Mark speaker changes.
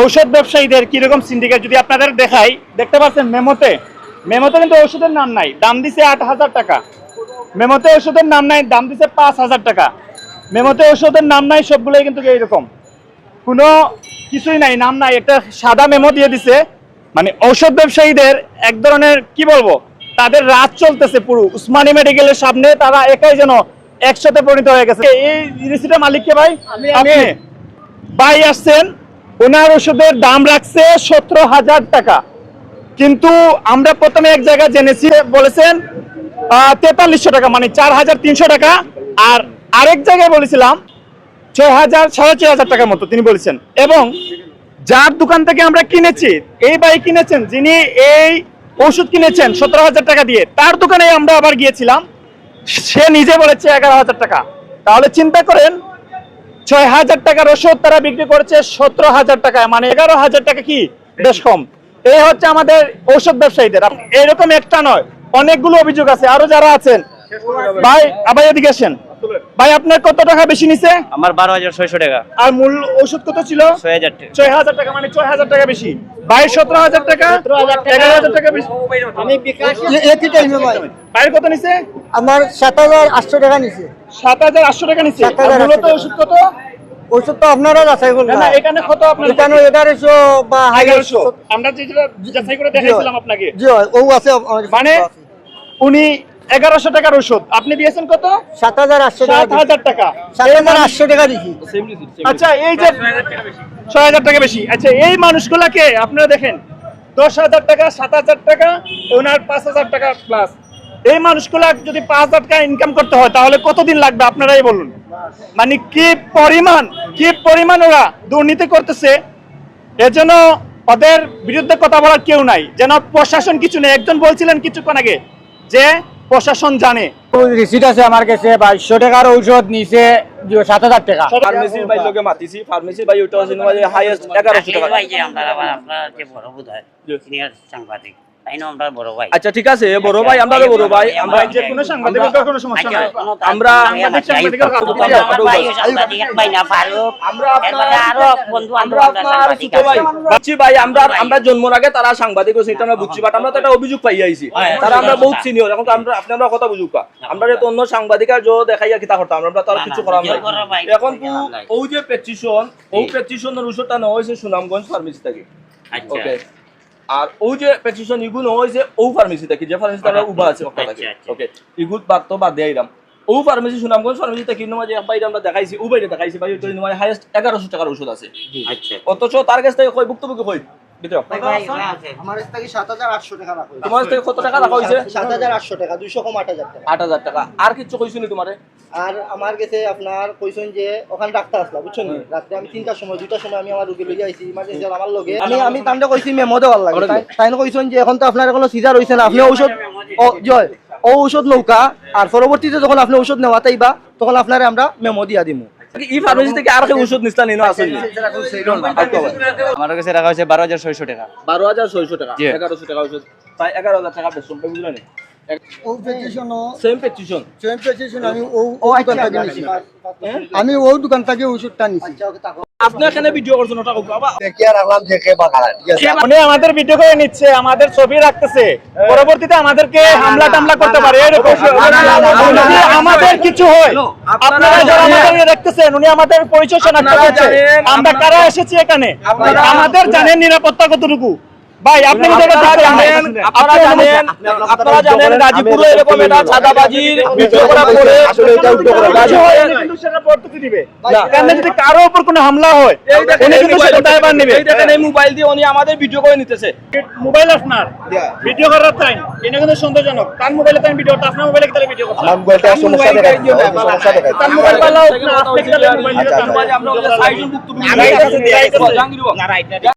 Speaker 1: ঔষধ ব্যবসায়ীদের কীরকম সিন্ডিকেট যদি আপনাদের দেখাই দেখতে পাচ্ছেন মেমোতে। মেমোতে কিন্তু ওষুধের নাম নাই দাম দিছে আট হাজার টাকা। মেমোতে ওষুধের নাম নাই দাম দিছে পাঁচ হাজার টাকা। মেমোতে ওষুধের নাম নাই সবগুলোই কিন্তু এইরকম। কোনো কিছুই নাই নাম নাই একটা সাদা মেমো দিয়ে দিছে। মানে ঔষধ ব্যবসায়ীদের এক ধরনের কি বলব তাদের রাত চলতেছে পুরো। উসমানী মেডিকেলের সামনে তারা একাই যেন একসাথে পরিণত হয়ে গেছে। এই জিনিসটা মালিক কে ভাই? আপনি। ভাই আসছেন। ওনার ওষুধের দাম রাখছে সতেরো হাজার টাকা। কিন্তু আমরা প্রথমে এক জায়গায় জেনেছি, বলেছেন তেতাল্লিশশো টাকা মানে চার হাজার তিনশো টাকা। আর আরেক জায়গায় বলেছিলাম, ছয় হাজার, সাড়ে ছয় হাজার টাকার মতো তিনি বলেছেন। এবং যার দোকান থেকে আমরা কিনেছি, এই ভাই কিনেছেন, যিনি এই ওষুধ কিনেছেন সতেরো হাজার টাকা দিয়ে, তার দোকানে আমরা আবার গিয়েছিলাম। সে নিজে বলেছে এগারো হাজার টাকা। তাহলে চিন্তা করেন ছয় হাজার টাকার ওষুধ তারা বিক্রি করেছে সতেরো হাজার টাকায়। মানে এগারো হাজার টাকা কি? বেশ কম। এই হচ্ছে আমাদের ঔষধ ব্যবসায়ীদের। এরকম একটা নয় অনেকগুলো অভিযোগ আছে। আরও যারা আছেন ভাই আবার এদিকে আসেন। ভাই আপনার কত টাকা বেশি নিছে?
Speaker 2: আমার বারো হাজার ছয়শো টাকা।
Speaker 1: আর মূল ওষুধ কত ছিল?
Speaker 2: ছয় হাজার
Speaker 1: ছয় হাজার টাকা মানে ছয় হাজার টাকা বেশি। বাইশ সতেরো হাজার টাকা? এগারো হাজার টাকা
Speaker 3: আমি বিকাশ একই টাইমে ভাই?
Speaker 1: বাইরের কত নিছে?
Speaker 3: আমার সাত হাজার আটশো টাকা নিছে।
Speaker 1: সাত হাজার আটশো টাকা নিছে।
Speaker 3: 7,800
Speaker 1: আর মূলত। ওষুধ কত?
Speaker 3: ওষুধ তো আপনারা যাচাই
Speaker 1: না এখানে কত আপনার
Speaker 3: এখানে এগারোশো বা
Speaker 1: এগারোশো। আমরা যেটা যাচাই করে দেখাইছিলাম আপনাকে।
Speaker 3: জি ও আছে
Speaker 1: মানে উনি এগারোশো টাকার ওষুধ। আপনি দিয়েছেন কত?
Speaker 3: সাত হাজার আটশো টাকা
Speaker 1: সাত হাজার টাকা।
Speaker 3: সাত হাজার আটশো টাকা দিছি
Speaker 1: আচ্ছা এই যে ছয় হাজার টাকা বেশি। আচ্ছা এই মানুষগুলাকে আপনারা দেখেন দশ হাজার টাকা সাত হাজার টাকা ওনার পাঁচ হাজার টাকা প্লাস এই মানুষগুলা যদি পাঁচ হাজার টাকা ইনকাম করতে হয় তাহলে কতদিন লাগবে? আপনারাই বলুন। মানে কি পরিমাণ কি পরিমাণ ওরা দুর্নীতি করতেছে? এজন্য ওদের বিরুদ্ধে কথা বলার কেউ নাই। যেন প্রশাসন কিছু নেই। একজন বলছিলেন কিছুক্ষণ আগে যে প্রশাসন জানে।
Speaker 4: রিসিট আছে আমার কাছে বাইশশো টাকার ঔষধ নিচে সাত হাজার টাকা।
Speaker 5: ফার্মেসির ভাই লোকে মাতিছি ফার্মেসির ভাই ওটা হাইয়েস্ট এগারোশো টাকা।
Speaker 6: যে আমরা আপনার যে বড় বোধ হয় সাংবাদিক না
Speaker 5: আচ্ছা ঠিক আছে বড় ভাই আমরা তো বড় ভাই আমরা
Speaker 1: যে কোনো সাংবাদিকের কোনো সমস্যা নাই।
Speaker 5: আমরা-
Speaker 6: আমরা আরও বন্ধু
Speaker 5: আমরা আপনার ছোট ভাই। বুঝছি ভাই আমরা আমরা জন্মর আগে তারা সাংবাদিক হয়েছে এটা আমরা বুঝছি বাট আমরা তো একটা অভিযোগ পাই আইছি। তারা আমরা বহুত সিনিয়র এখন তো আমরা আপনারা কথা বুঝুক। আমরা যে তো অন্য সাংবাদিকার জো দেখাইয়া কিতা করতাম আমরা তো আর কিছু করার নাই। এখন তো ও যে পেটিশন ও পেটিশনের উৎসটা নেওয়া হয়েছে সুনামগঞ্জ ফার্মেসি থেকে। ওকে আর ওই যে পেটিশন ইগুলো যে ও ফার্মেসি থেকে যে ফার্মেসি তারা উবা আছে ওখানে
Speaker 6: আচ্ছা, আচ্ছা।
Speaker 5: ওকে ইগুত বাদ তো বাদ দেয়াইলাম ও ফার্মেসি সুনামগঞ্জ ফার্মেসি থেকে নোমা যে বাইরে আমরা দেখাইছি ও বাইরে দেখাইছি ভাই তো নয় হাইয়েস্ট এগারোশো টাকার ওষুধ আছে।
Speaker 6: আচ্ছা
Speaker 5: অথচ তার কাছ থেকে কই ভুক্তভোগী কই ভিতরে
Speaker 3: আমার থেকে সাত হাজার আটশো টাকা রাখো।
Speaker 5: তোমার থেকে কত টাকা রাখা
Speaker 3: টাকা কম টাকা।
Speaker 5: টাকা। আর কিছু কইছো নি তোমারে?
Speaker 3: আর আমার কাছে আপনার কইছেন যে ওখানে ডাক্তার আসলা বুঝছেন আমি তিনটার সময় দুটার সময় আমি আমার রুগী লইয়া আইছি ইমার্জেন্সি আমার লগে। আমি আমি তান্ডে কইছি মেমো দেওয়ার লাগে। তাই- কইছেন যে এখন তো আপনার কোনো সিজার হইছে না। আপনি ঔষধ ও জয়। ও ঔষধ নৌকা আর পরবর্তীতে যখন আপনি ঔষধ নেওয়া তাইবা তখন আপনারে আমরা মেমো দিয়া দিমু।
Speaker 5: ই ফার্মেসি থেকে আর কি ওষুধ নিস্তা নিনো আছে
Speaker 2: আমার কাছে রাখা হয়েছে বারো হাজার ছয়শো টাকা।
Speaker 5: বারো হাজার ছয়শো টাকা। এগারোশো টাকা ওষুধ। তাই এগারো হাজার টাকা বেতন বুঝলেন?
Speaker 3: আমি ও দোকান থেকে ওষুধটা নিছি
Speaker 5: আপনি এখানে ভিডিও করছেন ওটা হোক বাবা
Speaker 1: উনি আমাদের ভিডিও করে নিচ্ছে আমাদের ছবি রাখতেছে পরবর্তীতে আমাদেরকে হামলা টামলা করতে পারে এরকম আমাদের কিছু হয় আপনারা যারা আমাদের দেখতেছেন উনি আমাদের পরিচয় শনাক্ত করছে আমরা কারা এসেছি এখানে আমাদের জানেন নিরাপত্তা কতটুকু ভাই আপনি
Speaker 5: আপনারা জানেন আপনারা জানেন আপনারা জানেন গাজীপুরে এরকম এটা ছাদাবাজির ভিডিও করা
Speaker 1: যদি উপর কোনো হামলা হয় উনি কিন্তু
Speaker 5: মোবাইল
Speaker 1: সেটা দায়ভার নেবে।
Speaker 5: এই দেখেন এই মোবাইল দিয়ে উনি আমাদের ভিডিও করে নিতেছে।
Speaker 1: মোবাইল আপনার। ভিডিও করার টাইম এটা কিন্তু সন্দেহজনক। কার মোবাইলে টাইম ভিডিওটা আপনার মোবাইলে কীভাবে ভিডিও করছেন আমার মোবাইলটা সমস্যা তার মোবাইল পালাও আপনি মোবাইল দিতে
Speaker 5: আমরা সাইজন
Speaker 1: দিয়ে আইছি।
Speaker 5: জাহাঙ্গীর বাবু।